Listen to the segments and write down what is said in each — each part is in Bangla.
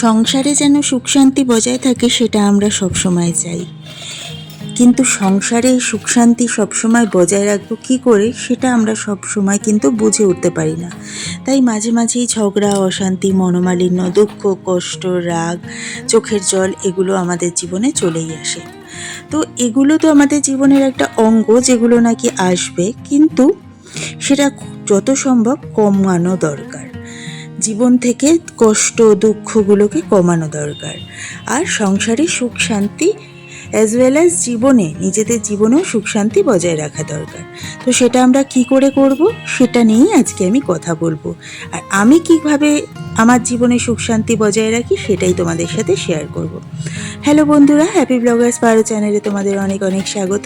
সংসারে যেন সুখ শান্তি বজায় থাকে, সেটা আমরা সবসময় চাই। কিন্তু সংসারে সুখ শান্তি সবসময় বজায় রাখব কী করে, সেটা আমরা সব সময় কিন্তু বুঝে উঠতে পারি না। তাই মাঝে মাঝেই ঝগড়া, অশান্তি, মনোমালিন্য, দুঃখ, কষ্ট, রাগ, চোখের জল, এগুলো আমাদের জীবনে চলেই আসে। তো এগুলো তো আমাদের জীবনের একটা অঙ্গ, যেগুলো নাকি আসবে, কিন্তু সেটা যত সম্ভব কমানো দরকার। জীবন থেকে কষ্ট, দুঃখগুলোকে কমানো দরকার। আর সংসারে সুখ, শান্তি অ্যাজ ওয়েল অ্যাজ জীবনে, নিজেদের জীবনেও সুখ, শান্তি বজায় রাখা দরকার। তো সেটা আমরা কি করে করব? সেটা নিয়েই আজকে আমি কথা বলব। আর আমি কীভাবে আমার জীবনে সুখ শান্তি বজায় রাখি, সেটাই তোমাদের সাথে শেয়ার করব। হ্যালো বন্ধুরা হ্যাপি ব্লগার্স পারো চ্যানেলে তোমাদের অনেক অনেক স্বাগত।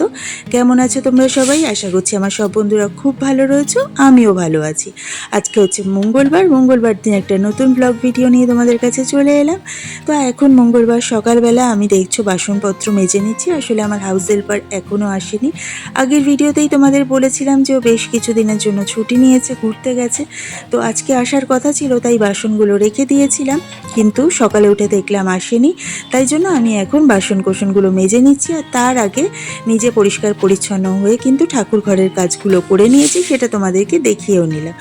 কেমন আছো তোমরা সবাই? আশা করছি আমার সব বন্ধুরা খুব ভালো রয়েছো, আমিও ভালো আছি। আজকে হচ্ছে মঙ্গলবার মঙ্গলবার দিন একটা নতুন ব্লগ ভিডিও নিয়ে তোমাদের কাছে চলে এলাম। তো এখন মঙ্গলবার সকালবেলা আমি দেখছ বাসনপত্র মেজে নিচ্ছি, আসলে আমার হাউস হেল্পার এখনও আসেনি। আগের ভিডিওতেই তোমাদের বলেছিলাম যে বেশ কিছু দিনের জন্য ছুটি নিয়েছে, ঘুরতে গেছে। তো আজকে আসার কথা ছিল, তাই বাসনগুলো রেখে দিয়েছিলাম, কিন্তু সকালে উঠে দেখলাম আসেনি। তাই জন্য আমি এখন বাসন কোসনগুলো মেজে নিচ্ছি আর তার আগে নিজে পরিষ্কার পরিচ্ছন্ন হয়ে কিন্তু ঠাকুর ঘরের কাজগুলো করে নিয়েছি, সেটা তোমাদেরকে দেখিয়েও নিলাম।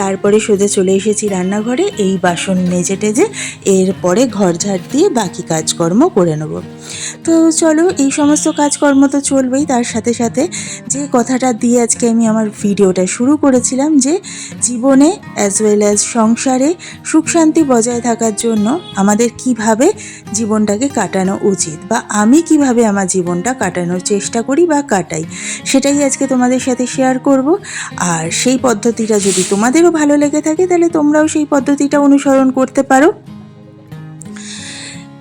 তারপরে সোজা চলে এসেছি রান্নাঘরে, এই বাসন মেজে টেজে এরপরে ঘর ঝাড় দিয়ে বাকি কাজকর্ম করে নেব। তো চলো, এই সমস্ত কাজকর্ম তো চলবেই, তার সাথে সাথে যে কথাটা দিয়ে আজকে আমি আমার ভিডিওটা শুরু করেছিলাম যে, জীবনে অ্যাজ ওয়েল অ্যাজ সংসারে সুখ শান্তি বজায় থাকার জন্য আমাদের কীভাবে জীবনটাকে কাটানো উচিত বা আমি কীভাবে আমার জীবনটা কাটানোর চেষ্টা করি বা কাটাই, সেটাই আজকে তোমাদের সাথে শেয়ার করব। আর সেই পদ্ধতিটা যদি তোমাদেরও ভালো লেগে থাকে, তাহলে তোমরাও সেই পদ্ধতিটা অনুসরণ করতে পারো।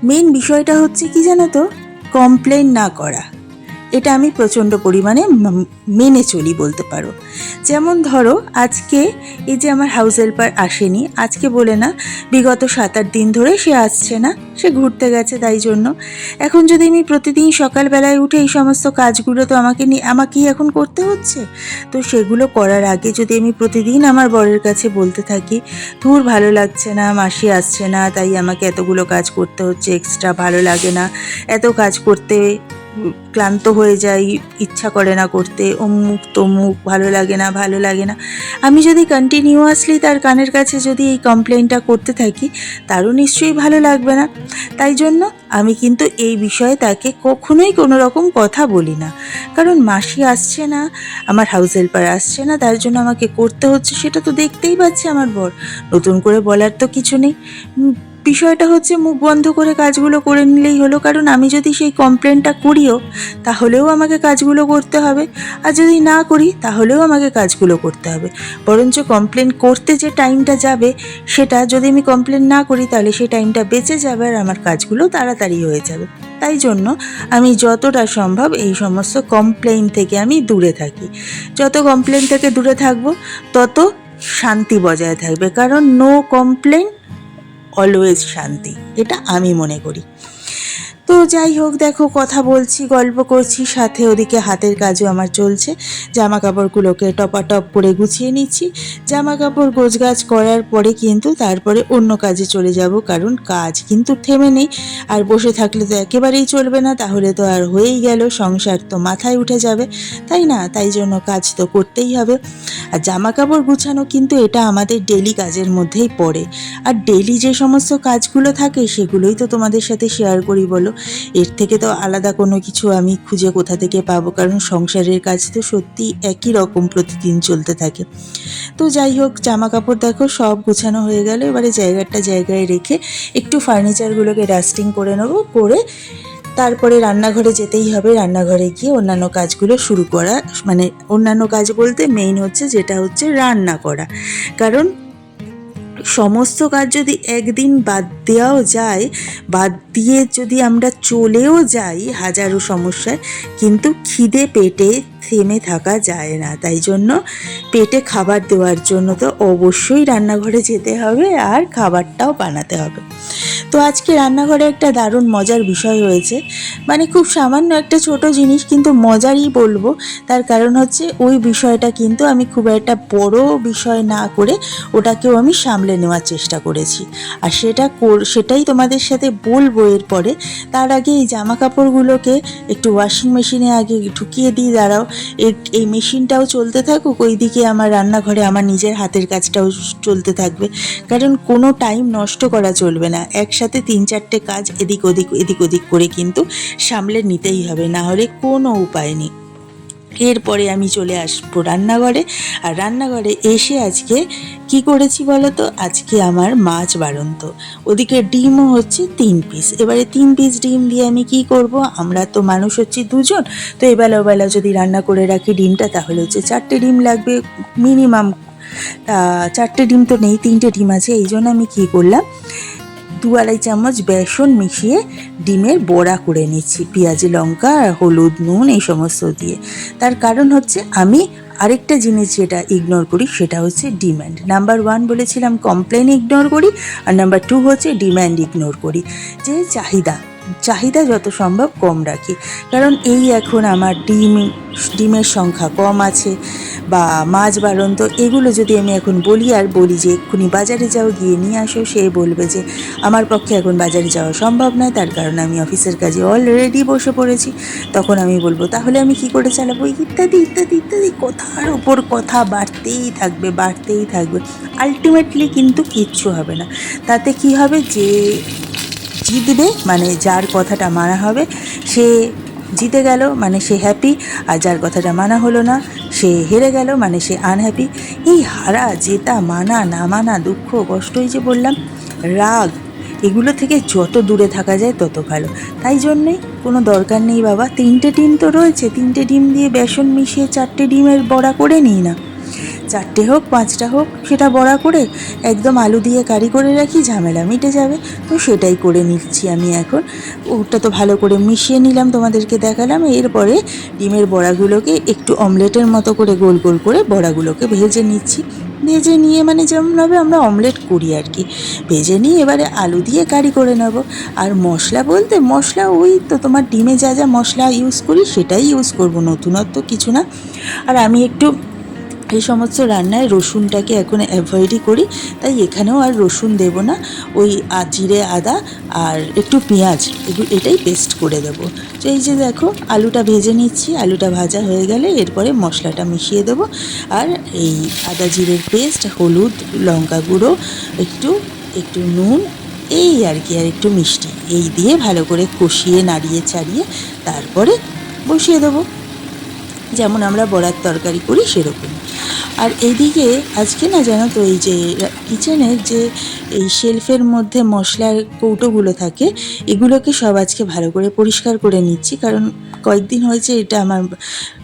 মেন বিষয়টা হচ্ছে কি জানো তো? কমপ্লেন না করা। এটা আমি প্রচণ্ড পরিমাণে মেনে চলি বলতে পারো। যেমন ধরো, আজকে এই যে আমার হাউস হেল্পার আসেনি, আজকে বলে না, বিগত সাত আট দিন ধরে সে আসছে না, সে ঘুরতে গেছে তাই জন্য। এখন যদি আমি প্রতিদিন সকালবেলায় উঠে এই সমস্ত কাজগুলো তো আমাকে নিয়ে আমাকেই এখন করতে হচ্ছে। তো সেগুলো করার আগে যদি আমি প্রতিদিন আমার বরের কাছে বলতে থাকি, ধুর, ভালো লাগছে না, মাসি আসছে না, তাই আমাকে এতগুলো কাজ করতে হচ্ছে এক্সট্রা ভালো লাগে না, এত কাজ করতে ক্লান্ত হয়ে যাই, ইচ্ছা করে না করতে, অমুক তমুক, ভালো লাগে না, ভালো লাগে না। আমি যদি কন্টিনিউয়াসলি তার কানের কাছে যদি এই কমপ্লেনটা করতে থাকি, তারও নিশ্চয়ই ভালো লাগবে না। তাই জন্য আমি কিন্তু এই বিষয়ে তাকে কখনোই কোনো রকম কথা বলি না। কারণ মাসি আসছে না, আমার হাউস হেল্পার আসছে না, তার জন্য আমাকে করতে হচ্ছে, সেটা তো দেখতেই পাচ্ছে আমার বর। নতুন করে বলার তো কিছু নেই। বিষয়টা হচ্ছে মুখ বন্ধ করে কাজগুলো করে নিলেই হলো, কারণ আমি যদি সেই কমপ্লেনটা করিও, তাহলেও আমাকে কাজগুলো করতে হবে। আর যদি না করি, তাহলেও আমাকে কাজগুলো করতে হবে। বরঞ্চ কমপ্লেন করতে যে টাইমটা যাবে, সেটা যদি আমি কমপ্লেন না করি, তাহলে সেই টাইমটা বেঁচে যাবে আর আমার কাজগুলো তাড়াতাড়ি হয়ে যাবে। তাই জন্য আমি যতটা সম্ভব এই সমস্ত কমপ্লেন থেকে আমি দূরে থাকি। যত কমপ্লেন থেকে দূরে থাকব, তত শান্তি বজায় থাকবে। কারণ নো কমপ্লেন অলওয়েজ শান্তি এটা আমি মনে করি। তো যাই হোক, দেখো, কথা বলছি, গল্প করছি, সাথে ওদিকে হাতের কাজও আমার চলছে। জামা কাপড়গুলোকে টপাটপ করে গুছিয়ে নিচ্ছি। জামা কাপড় গোছগাছ করার পরে কিন্তু তারপরে অন্য কাজে চলে যাব, কারণ কাজ কিন্তু থেমে নেই। আর বসে থাকলে তো একেবারেই চলবে না, তাহলে তো আর হয়েই গেল, সংসার তো মাথায় উঠে যাবে। তাই না? তাই জন্য কাজ তো করতেই হবে। আর জামা কাপড় গুছানো কিন্তু এটা আমাদের ডেলি কাজের মধ্যেই পড়ে। আর ডেলি যে সমস্ত কাজগুলো থাকে, সেগুলোই তো তোমাদের সাথে শেয়ার করি, বলো। এর থেকে তো আলাদা কোনো কিছু আমি খুঁজে কোথা থেকে পাবো? কারণ সংসারের কাজ তো সত্যি একই রকম প্রতিদিন চলতে থাকে। তো যাই হোক জামা কাপড় দেখো, সব গোছানো হয়ে গেল। এবারে জায়গাটা জায়গায় রেখে একটু ফার্নিচারগুলোকে ডাস্টিং করে নেব, করে তারপরে রান্নাঘরে যেতেই হবে। রান্নাঘরে গিয়ে অন্যান্য কাজগুলো শুরু করা। মানে অন্যান্য কাজ বলতে মেইন হচ্ছে যেটা হচ্ছে রান্না করা। কারণ সমস্ত কাজ যদি একদিন বাদ দেওয়াও যায়, বাদ দিয়ে যদি আমরা চলেও যাই হাজারো সমস্যায় কিন্তু খিদে পেটে থেমে থাকা যায় না। তাই জন্য পেটে খাবার দেওয়ার জন্য তো অবশ্যই রান্নাঘরে যেতে হবে আর খাবারটাও বানাতে হবে। তো আজকে রান্নাঘরে একটা দারুণ মজার বিষয় হয়েছে মানে খুব সামান্য একটা ছোট জিনিস, কিন্তু মজারই বলব। তার কারণ হচ্ছে ওই বিষয়টা কিন্তু আমি খুব একটা বড় বিষয় না করে ওটাকেও আমি সামলে নেওয়ার চেষ্টা করেছি। আর সেটা সেটাই তোমাদের সাথে বলব এরপরে। তার আগে এই জামা কাপড়গুলোকে একটু ওয়াশিং মেশিনে আগে ঢুকিয়ে দিয়ে দাঁড়াও। এই মেশিনটাও চলতে থাকুক, ওইদিকে আমার রান্নাঘরে আমার নিজের হাতের কাজটাও চলতে থাকবে। কারণ কোনো টাইম নষ্ট করা চলবে না। একসাথে তিন চারটে কাজ এদিক ওদিক এদিক ওদিক করে কিন্তু সামলে নিতেই হবে, না হলে কোনো উপায় নেই। এরপরে আমি চলে আসব রান্নাঘরে, আর রান্নাঘরে এসে আজকে কি করেছি বলো তো? আজকে আমার মাছ বাড়ন্ত। ওদিকে ডিমও হচ্ছে তিন পিস এবারে তিন পিস ডিম দিয়ে আমি কি করব? আমরা তো মানুষ হচ্ছি দুজন, তো এবেলা ওবেলা যদি রান্না করে রাখি ডিমটা, তাহলে হচ্ছে চারটে ডিম লাগবে মিনিমাম তা চারটে ডিম তো নেই, তিনটে ডিম আছে, এই জন্য আমি কী করলাম দু আড়াই চামচ বেসন মিশিয়ে ডিমের বড়া করে নিচ্ছি। পেঁয়াজি, লঙ্কা, হলুদ, নুন এই সমস্ত দিয়ে। তার কারণ হচ্ছে আমি আরেকটা জিনিস যেটা ইগনোর করি সেটা হচ্ছে ডিম্যান্ড নাম্বার ওয়ান বলেছিলাম কমপ্লেন ইগনোর করি আর নাম্বার টু হচ্ছে ডিম্যান্ড ইগনোর করি। যে চাহিদা চাহিদা যত সম্ভব কম রাখি। কারণ এই এখন আমার ডিম, ডিমের সংখ্যা কম আছে বা মাছ বাড়ন্ত এগুলো যদি আমি এখন বলি আর বলি যে এক্ষুনি বাজারে যাও, গিয়ে নিয়ে আসো, সে বলবে যে আমার পক্ষে এখন বাজারে যাওয়া সম্ভব নয়, তার কারণ আমি অফিসের কাজে অলরেডি বসে পড়েছি। তখন আমি বলব, তাহলে আমি কি করে চালাবো? ইত্যাদি ইত্যাদি ইত্যাদি, কথার ওপর কথা বাড়তেই থাকবে বাড়তেই থাকবে। আলটিমেটলি কিন্তু কিচ্ছু হবে না। তাতে কি হবে যে জিতবে মানে যার কথাটা মানা হবে, সে জিতে গেল মানে সে হ্যাপি আর যার কথাটা মানা হলো না, সে হেরে গেল মানে সে আনহ্যাপি এই হারা, জেতা, মানা, না মানা, দুঃখ কষ্টই যে বললাম, রাগ, এগুলো থেকে যত দূরে থাকা যায় তত ভালো। তাই জন্যে কোনো দরকার নেই বাবা, তিনটে ডিম তো রয়েছে, তিনটে ডিম দিয়ে বেসন মিশিয়ে চারটে ডিমের বড়া করে নিই না। চারটে হোক, পাঁচটা হোক, সেটা বড়া করে একদম আলু দিয়ে কারি করে রাখি, ঝামেলা মিটে যাবে। তো সেটাই করে নিচ্ছি আমি এখন। ওটা তো ভালো করে মিশিয়ে নিলাম, তোমাদেরকে দেখালাম। এরপরে ডিমের বড়াগুলোকে একটু অমলেটের মতো করে গোল গোল করে বড়াগুলোকে ভেজে নিচ্ছি। ভেজে নিয়ে মানে যেমনভাবে আমরা অমলেট করি আর কি। ভেজে নিয়ে এবারে আলু দিয়ে কারি করে নেব। আর মশলা বলতে, মশলা ওই তো তোমার ডিমে যা যা মশলা ইউজ করি, সেটাই ইউজ করব, নতুনত্ব কিছু না। আর আমি একটু এই সমস্ত রান্নায় রসুনটাকে এখন অ্যাভয়েডই করি, তাই এখানেও আর রসুন দেব না। ওই জিরে, আদা আর একটু পেঁয়াজ এটাই পেস্ট করে দেবো। তো এই যে দেখো, আলুটা ভেজে নিচ্ছি, আলুটা ভাজা হয়ে গেলে এরপরে মশলাটা মিশিয়ে দেবো। আর এই আদা জিরের পেস্ট হলুদ, লঙ্কা গুঁড়ো, একটু একটু নুন, এই আর কি, আর একটু মিষ্টি, এই দিয়ে ভালো করে কষিয়ে, নাড়িয়ে, চাড়িয়ে তারপরে বসিয়ে দেবো। যেমন আমরা বড়ার তরকারি করি সেরকম। আর এইদিকে আজকে না জানো তো এই যে কিচেনের যে এই শেলফের মধ্যে মশলার কৌটোগুলো থাকে, এগুলোকে সব আজকে ভালো করে পরিষ্কার করে নিচ্ছি। কারণ কয়েকদিন হয়েছে এটা আমার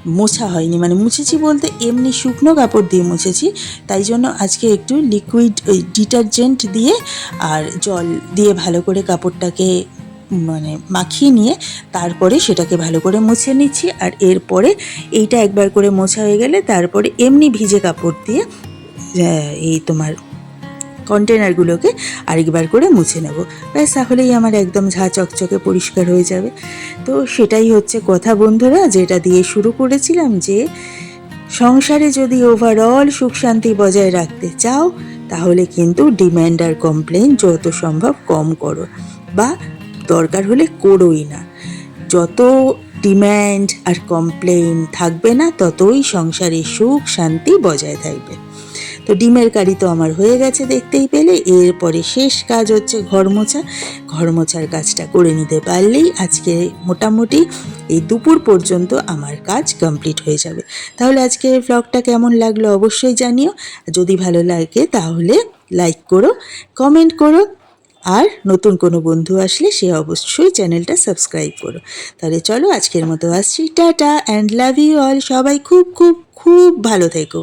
মোছা হয়নি। মানে মুছেছি বলতে এমনি শুকনো কাপড় দিয়ে মুছেছি। তাই জন্য আজকে একটু লিকুইড ওই ডিটারজেন্ট দিয়ে আর জল দিয়ে ভালো করে কাপড়টাকে মানে মাখিয়ে নিয়ে তারপরে সেটাকে ভালো করে মুছে নিচ্ছি। আর এরপরে এইটা একবার করে মোছা হয়ে গেলে তারপরে এমনি ভিজে কাপড় দিয়ে এই তোমার কন্টেনারগুলোকে আরেকবার করে মুছে নেব। ব্যাস, তাহলেই আমার একদম ঝা চকচকে পরিষ্কার হয়ে যাবে। তো সেটাই হচ্ছে কথা বন্ধুরা, যেটা দিয়ে শুরু করেছিলাম যে, সংসারে যদি ওভারঅল সুখ শান্তি বজায় রাখতে চাও, তাহলে কিন্তু ডিম্যান্ড আর কমপ্লেন যত সম্ভব কম করো। বা দরকার হলে করোই না। যত ডিম্যান্ড আর কমপ্লেন থাকবে না, ততই সংসারে সুখ শান্তি বজায় থাকবে। তো ডিমের কারি তো আমার হয়ে গেছে দেখতেই পেলে। এরপরে শেষ কাজ হচ্ছে ঘর মোছা ঘর মোছার কাজটা করে নিতে পারলেই আজকে মোটামুটি এই দুপুর পর্যন্ত আমার কাজ কমপ্লিট হয়ে যাবে। তাহলে আজকের ব্লগটা কেমন লাগল অবশ্যই জানিও। যদি ভালো লাগে তাহলে লাইক করো কমেন্ট করো। আর নতুন কোনো বন্ধু আসলে সে অবশ্যই চ্যানেলটা সাবস্ক্রাইব করো। তাহলে চলো আজকের মতো আসছি। Tata and love you all সবাই খুব খুব খুব ভালো থেকো।